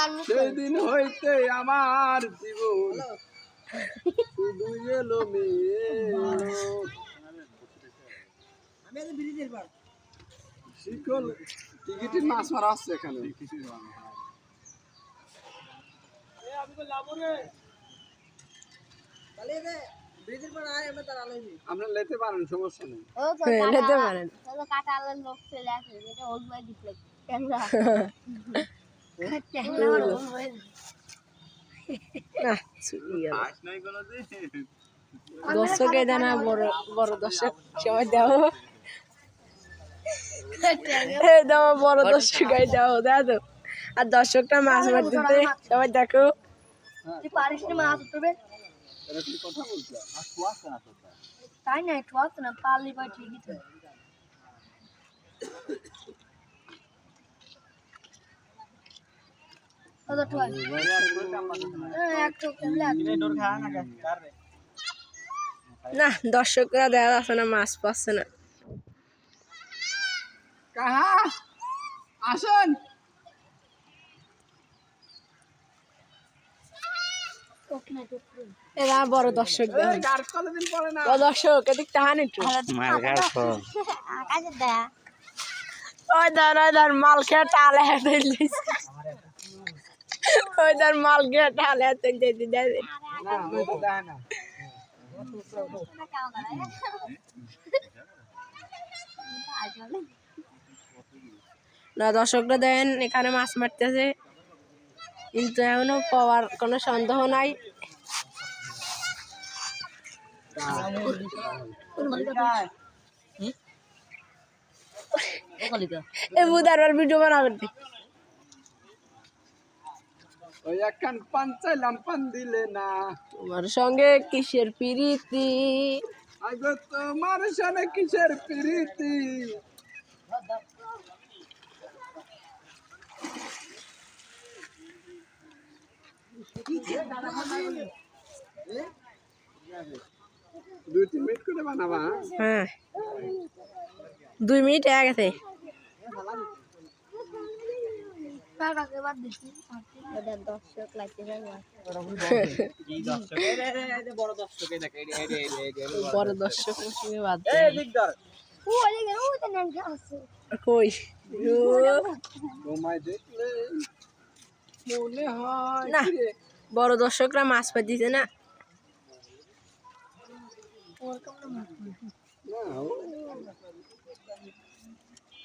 তার মুখ সেই হইতে আমার জীবন শুধু এলো শিকল টিকিটের মাছ মারা আসছে এখানে। আমরা লেতে পারেন সমস্যা নেই। ও তো হ্যাঁ, নিতে পারেন। কাটা লোক চলে আসে যেটা ওল্ড বাই ডিসপ্লে দর্শক জানা বড় বড় দর্শক সবাই দাও দাও বড় দর্শক দাও দাও আর দর্শকটা মাছ মারতে সবাই দেখো তাই না পারলি ঠিকই তো কত টয় না দর্শকরা দেখা যাচ্ছে না মাছ পাচ্ছে না। আসেন। এরা বড় দর্শক দর্শক এদিক তাহান একটু। ওই ধর ওই ধর মাল খেয়ে টালে হাতে খেয়ে টালে হাতে যেতে যাবে না দর্শকরা দেন এখানে মাছ মারতেছে। কিন্তু এখনও পাওয়ার কোনো সন্দেহ নাই। এ বুধার ভিডিও বানাবে দে। ওই একখান পান চাইলাম পান দিলে না। তোমার সঙ্গে কিসের প্রীতি? আগে তোমার সামনে কিসের প্রীতি? দুই তিন মিনিট করে বানাবা হ্যাঁ? হ্যাঁ। দুই মিনিট হয়ে বড় না দর্শকরা মাছ পাই দিছে না